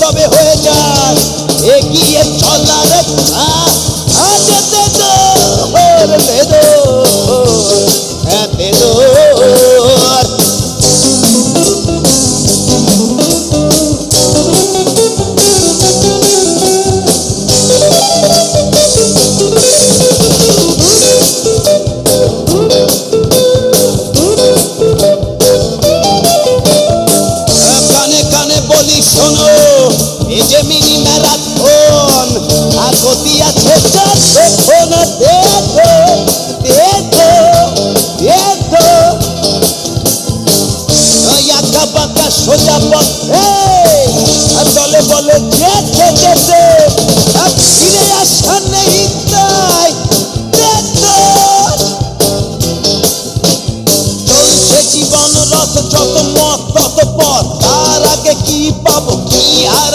তবে হয়ে যায়। এগিয়ে চলার আঁকা সোজা পথ। চলে বলে যেতে যেতে ফিরে আসা নেই তাই চলছে জীবন রথ, যত মত তত পথ। তার আগে কি পাবো, কি আর